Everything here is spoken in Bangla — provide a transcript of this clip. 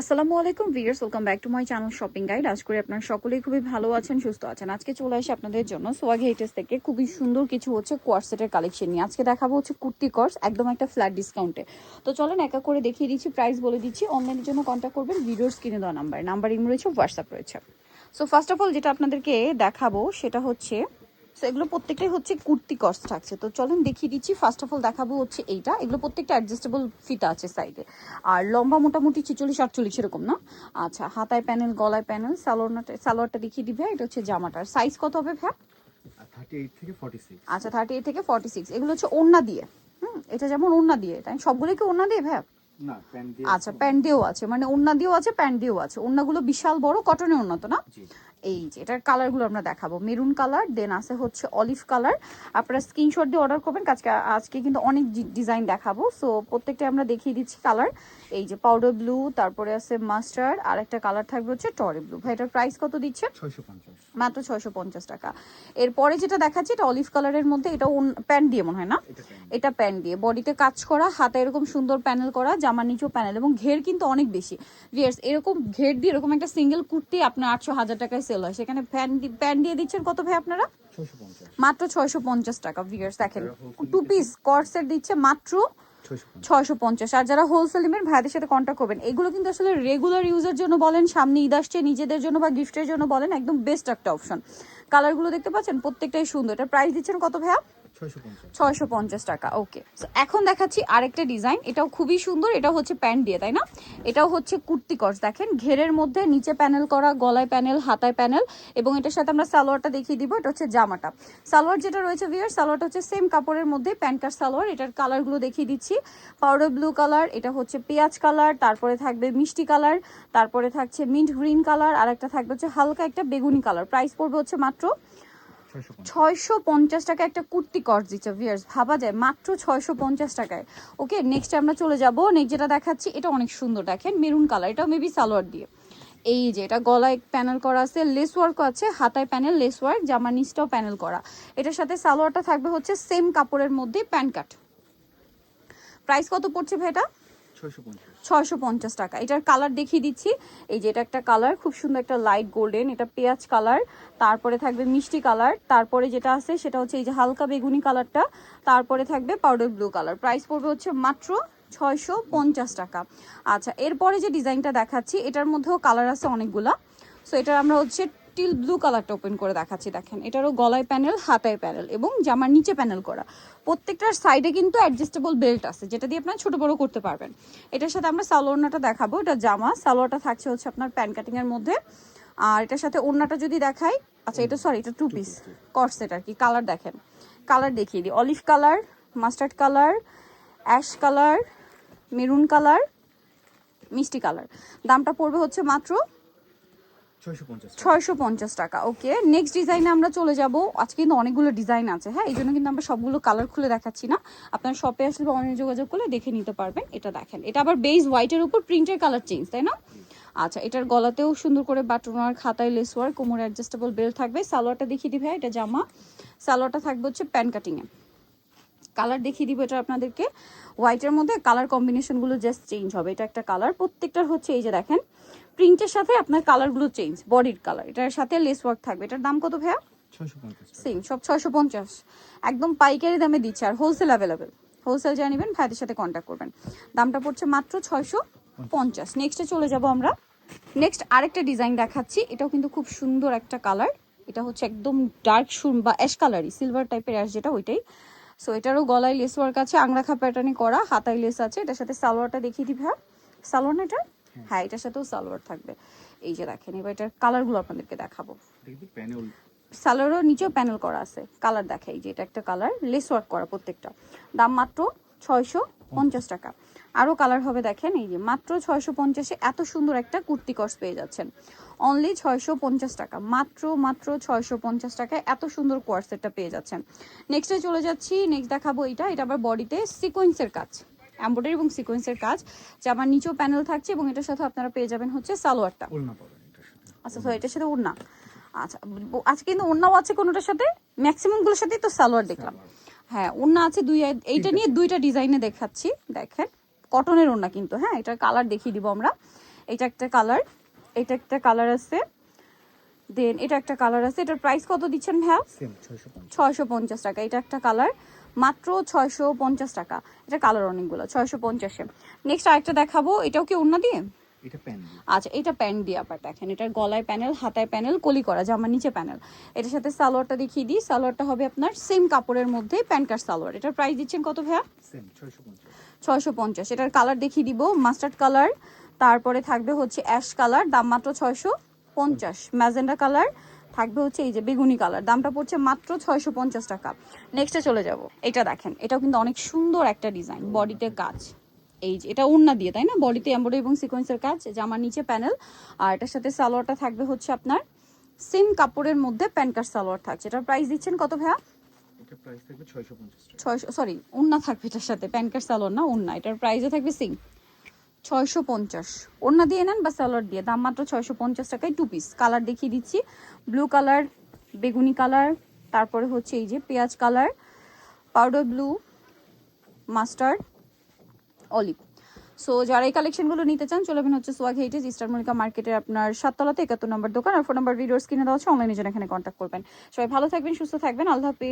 আসসালামু আলাইকুম viewers, welcome back to my channel shopping guide. আজ করে আপনারা সকলেই খুবই ভালো আছেন, সুস্থ আছেন। আজকে চলে আসি আপনাদের জন্য সোয়াগ হেইটেস থেকে। খুবই সুন্দর কিছু হচ্ছে কোয়ারসেটের কালেকশন নিয়ে। আজকে দেখাবো হচ্ছে কুর্তি কর্স একদম একটা ফ্ল্যাট ডিসকাউন্টে। তো চলেন একা করে দেখিয়ে দিচ্ছি, প্রাইস বলে দিচ্ছি। অনলাইনের জন্য কন্ট্যাক্ট করবেন, ভিডিওর স্ক্রিনে দেওয়া নাম্বার। নাম্বার ইম রয়েছে, হোয়াটসঅ্যাপ রয়েছে। সো ফার্স্ট অফ অল যেটা আপনাদেরকে দেখাবো সেটা হচ্ছে সো এগুলো প্রত্যেকটাই হচ্ছে কুর্তি কস্ট থাকছে। তো চলেন দেখিয়ে দিচ্ছি। ফার্স্ট অফ অল দেখাবো হচ্ছে এইটা। এগুলো প্রত্যেকটা অ্যাডজাস্টেবল ফিতা আছে সাইডে আর লম্বা মোটামুটি ছিচল্লিশ আটচল্লিশ এরকম না? আচ্ছা হাতায় প্যানেল গলায় প্যানেল সালোয়ারটা সালোয়ারটা দেখিয়ে দিবে। এটা হচ্ছে জামাটার সাইজ কত হবে ভ্যা আচ্ছা থার্টি এইট থেকে ফর্টি সিক্স এগুলো হচ্ছে ওড়না দিয়ে। হুম এটা যেমন ওড়না দিয়ে। তাই সবগুলো কি দিয়ে ভ্যা প্যান্ট আচ্ছা প্যান্ট দিয়েও আছে। মানে ওড়না দিয়েও আছে প্যান্ট দিয়েও আছে। ওড়নাগুলো বিশাল বড় কটনের ওড়না তো না? এই যে এটার কালারগুলো আমরা দেখাবো। মেরুন কালার দেন আছে হচ্ছে অলিভ কালার আপনারা স্ক্রিনশট দিয়ে অর্ডার করবেন আজকে আজকে কিন্তু অনেক ডিজাইন দেখাবো। সো প্রত্যেকটা আমরা দেখিয়ে দিচ্ছি কালার এই যে পাউডার ব্লু তারপরে আছে মাস্টার্ড আর একটা কালার থাকবে হচ্ছে টরে ব্লু ভাই এটার প্রাইস কত দিচ্ছে? মাত্র ছয়শো পঞ্চাশ টাকা। এরপরে যেটা দেখাচ্ছি এটা অলিভ কালারের মধ্যে এটা প্যান্ট দিয়ে মনে হয় না? এটা প্যান্ট এটা প্যান্ট দিয়ে। বডিতে কাজ করা হাতে এরকম সুন্দর প্যানেল করা জামার নিচেও প্যানেল এবং ঘের কিন্তু অনেক বেশি। ভিয়ার্স এরকম ঘের দিয়ে এরকম একটা সিঙ্গেল কুর্তি আপনার আটশো হাজার টাকায় সেল হয় সেখানে প্যান দিয়ে দিচ্ছেন কত ভাই আপনারা? মাত্র ছয়শো পঞ্চাশ টাকা ভিয়ার্স দেখেন। টু পিস কর্সের দিচ্ছে মাত্র ছয়শো পঞ্চাশ। আর যারা হোলসেল নেবেন ভাইদের সাথে কন্ট্যাক্ট করবেন। এগুলো কিন্তু আসলে রেগুলার ইউজের জন্য বলেন সামনে ঈদ আসছে নিজেদের জন্য বা গিফটের জন্য বলেন একদম বেস্ট একটা অপশন কালারগুলো দেখতে পাচ্ছেন? প্রত্যেকটাই সুন্দর। এটা প্রাইস দিচ্ছেন কত ভাইয়া? ছয়শো পঞ্চাশ। টাকা ওকে এখন দেখাচ্ছি আরেকটা ডিজাইন এটাও খুবই সুন্দর এটা হচ্ছে প্যান্ট দিয়ে, তাই না? এটাও হচ্ছে কুর্তি কর্স দেখেন, ঘেরের মধ্যে নিচে প্যানেল করা, গলায় প্যানেল হাতায় প্যানেল এবং এটার সাথে আমরা সালোয়ারটা দেখিয়ে দিব, এটা হচ্ছে জামাটা। সালোয়ার যেটা রয়েছে ভিয়ার সালোয়ারটা হচ্ছে সেম কাপড়ের মধ্যে প্যান্ট কার সালোয়ার, এটার কালারগুলো দেখিয়ে দিচ্ছি। পাউডার ব্লু কালার এটা হচ্ছে পেঁয়াজ কালার তারপরে থাকবে মিষ্টি কালার তারপরে থাকছে মিন্ট গ্রিন কালার আর একটা থাকবে হচ্ছে হালকা একটা বেগুনি কালার প্রাইস পড়বে হচ্ছে মাত্র ছয়শো পঞ্চাশ। টাকা একটা কুর্তি কর্স দিচ্ছে ভিয়ার্স ভাবা যায়, মাত্র ছয়শো পঞ্চাশ টাকায়। ওকে নেক্সট আমরা চলে যাব। নেক্সট যেটা দেখাচ্ছি, এটা অনেক সুন্দর, দেখেন, মেরুন কালার এটাও মেবি সালোয়ার দিয়ে। এই যে, এটা গলায় প্যানেল করা আছে লেস ওয়ার্ক আছে, হাতায় প্যানেল লেস ওয়ার্ক জামা নিচটাও প্যানেল করা। এটার সাথে সালোয়ারটা থাকবে হচ্ছে সেম কাপড়ের মধ্যে প্যান্ট কাট প্রাইস কত পড়ছে ভাই এটা ছয়শো পঞ্চাশ। টাকা। এটার কালার দেখিয়ে দিচ্ছি। এই যে এটা একটা কালার, খুব সুন্দর একটা লাইট গোল্ডেন এটা পেঁয়াজ কালার, তারপরে থাকবে মিষ্টি কালার, তারপরে যেটা আছে সেটা হচ্ছে এই যে হালকা বেগুনি কালারটা, তারপরে থাকবে পাউডার ব্লু কালার প্রাইস পড়বে হচ্ছে মাত্র ছয়শো পঞ্চাশ টাকা। আচ্ছা এরপরে যে ডিজাইনটা দেখাচ্ছি, এটার মধ্যেও কালার আছে অনেকগুলা। সো এটার আমরা হচ্ছে টিল ব্লু কালারটা ওপেন করে দেখাচ্ছি দেখেন। এটারও গলায় প্যানেল হাতায় প্যানেল এবং জামার নিচে প্যানেল করা। প্রত্যেকটার সাইডে কিন্তু অ্যাডজাস্টেবল বেল্ট আছে যেটা দিয়ে আপনার ছোট বড় করতে পারবেন। এটার সাথে আমরা সালোয়ারটা দেখাবো এটা জামা। সালোয়ারটা থাকছে হচ্ছে আপনার প্যান কাটিং এর মধ্যে। আর এটার সাথে ওড়নাটা যদি দেখাই আচ্ছা এটা সরি এটা টু পিস কর্সেট আর কি কালার দেখেন। কালার দেখিয়ে দিই olive colour mustard colour ash colour maroon colour মিষ্টি কালার দামটা পড়বে হচ্ছে মাত্র ছয়শো পঞ্চাশ ছয়শো পঞ্চাশ টাকা ওকে নেক্সট ডিজাইনে আমরা চলে যাব। আজকে কিন্তু অনেকগুলো ডিজাইন আছে হ্যাঁ? এই জন্য কিন্তু আমরা সবগুলো কালার খুলে দেখাচ্ছি না। আপনার শপে আসলে বা অনলাইনে যোগাযোগ করলে দেখে নিতে পারবেন, এটা দেখেন। এটা আবার বেস হোয়াইটের উপর প্রিন্টের কালার চেঞ্জ তাই না? আচ্ছা এটার গলাতেও সুন্দর করে বাটন আর খাতায় লেস ওয়ার কোমর অ্যাডজাস্টেবল বেল্ট থাকবে। সালোয়ারটা দেখিয়ে দিবে এটা জামা। সালোয়ারটা থাকবে হচ্ছে প্যান্ট কাটিংয়ে কালার দেখিয়ে দিব এটা আপনাদেরকে। হোয়াইটের মধ্যে কালার কম্বিনেশনগুলো জাস্ট চেঞ্জ হবে। এটা একটা কালার প্রত্যেকটার হচ্ছে এই যে দেখেন প্রিন্টের সাথে আপনার কালারগুলো চেঞ্জ বডির কালার এটার সাথে লেস ওয়ার্ক থাকবে। এটার দাম কত ভাইয়া? সেম সব ছয়শো পঞ্চাশ। একদম পাইকারি দামে দিচ্ছে আর হোলসেল অ্যাভেলেবেল হোলসেল যা নেবেন ভাইদের সাথে কন্ট্যাক্ট করবেন। দামটা পড়ছে মাত্র ছয়শো পঞ্চাশ। নেক্সটে চলে যাব আমরা। নেক্সট আরেকটা ডিজাইন দেখাচ্ছি। এটাও কিন্তু খুব সুন্দর একটা কালার এটা হচ্ছে একদম ডার্ক শুন বা অ্যাশ কালারই সিলভার টাইপের অ্যাশ যেটা ওইটাই। সো এটারও গলায় লেস ওয়ার্ক আছে আংরাখা প্যাটার্নে করা হাতায় লেস আছে। এটার সাথে সালোয়ারটা দেখিয়ে দিই ভাইয়া। সালোয়ার এটা? হ্যাঁ এটার সাথেও সালোয়ার থাকবে। এই যে দেখেন এবার এটার কালারগুলো আপনাদেরকে দেখাবো। সালোয়ারও নিচেও প্যানেল করা আছে। কালার দেখাই যে এটা একটা কালার লেস ওয়ার্ক করা প্রত্যেকটা। দাম মাত্র ছয়শো পঞ্চাশ টাকা। আরও কালার হবে দেখেন এই যে মাত্র ছয়শো পঞ্চাশে এত সুন্দর একটা কুর্তি কর্স পেয়ে যাচ্ছেন। অনলি ছয়শো পঞ্চাশ টাকা। মাত্র মাত্র ছয়শো পঞ্চাশ টাকায় এত সুন্দর কোয়ার্সেটটা পেয়ে যাচ্ছেন। নেক্সটে চলে যাচ্ছি নেক্সট দেখাবো এটা। এটা আবার বডিতে সিকোয়েন্সের কাজ। এম্ব্রয়ডারি এবং সিকোয়েন্সের কাজ জামার নিচেও প্যানেল থাকছে এবং এটার সাথে আপনারা পেয়ে যাবেন হচ্ছে সালোয়ারটা। আচ্ছা তো এটার সাথে ওড়না আচ্ছা আজকে কিন্তু ওড়নাও আছে কোনোটার সাথে? ম্যাক্সিমামগুলোর সাথেই তো সালোয়ার দেখলাম। হ্যাঁ ওড়না আছে দুই এইটা নিয়ে দুইটা ডিজাইনে দেখাচ্ছি দেখেন। কটনের ওড়না কিন্তু হ্যাঁ এটার কালার দেখিয়ে দিব আমরা। এটা একটা কালার এটা একটা কালার আছে। দেন এটা একটা কালার আছে এটার প্রাইস কত দিচ্ছেন ছয়শো ছয়শো পঞ্চাশ টাকা এটা একটা কালার। মাত্র ছয়শো পঞ্চাশ টাকা। এটা কালার অনেকগুলো ছয়শো পঞ্চাশে। নেক্সট আরেকটা দেখাবো এটাও কি অন্য দিয়ে? আচ্ছা এটা প্যান্ট দিয়ে আবার দেখেন এটার গলায় প্যানেল হাতায় প্যানেল কলি করা জামার নিচে প্যানেল। এটার সাথে সালোয়ারটা দেখিয়ে দিই সালোয়ারটা হবে আপনার সেম কাপড়ের মধ্যে প্যান্ট কাট সালোয়ার। এটার প্রাইস দিচ্ছেন কত ভাইয়া? ছয়শো পঞ্চাশ। এটার কালার দেখিয়ে দিব মাস্টার্ড কালার তারপরে থাকবে হচ্ছে অ্যাশ কালার দাম মাত্র ছয়শো পঞ্চাশ। ম্যাজেন্ডা কালার থাকবে হচ্ছে এই যে বেগুনি কালার। দামটা পড়ছে মাত্র ছয়শো পঞ্চাশ টাকা। নেক্সটে চলে যাব। এটা দেখেন এটাও কিন্তু অনেক সুন্দর একটা ডিজাইন বডিতে কাজ। এই যে এটা উন্না দিয়ে তাই না? বডিতে এমব্রয়ডারি এবং সিকোয়েন্সের কাজ জামার নিচে প্যানেল আর এটার সাথে সালোয়ারটা থাকবে হচ্ছে আপনার সেম কাপড়ের মধ্যে প্যান্ট সালোয়ার থাকছে। এটার প্রাইস দিচ্ছেন কত ভাইয়া? এটা প্রাইস থাকবে ছয়শো সরি উন্না থাকবে এটার সাথে। প্যান্ট কার্ড সালোয়ার না উন্না এটার প্রাইসও থাকবে সিং ছয়শো পঞ্চাশ। ওন্না দিয়ে নেন বা সালোয়ার দিয়ে, দাম মাত্র ছয়শো পঞ্চাশ টাকায় টু পিস কালার দেখিয়ে দিচ্ছি। ব্লু কালার বেগুনি কালার তারপরে হচ্ছে এই যে পেঁয়াজ colour powder blue mustard olive so যারা এই কালেকশনগুলো নিতে চান, চলে হচ্ছে সোয়াগ হেইটেজ ইস্টার মনিকা মার্কেটের আপনার সাততলাতে একাত্তর নম্বর দোকান। আর ফোন নম্বর ভিডিওর স্ক্রিনে দেওয়া হচ্ছে অনলাইনে যেন এখানে কন্ট্যাক্ট করবেন। সবাই ভালো থাকবেন, সুস্থ থাকবেন। আল্লাহ হাফিজ।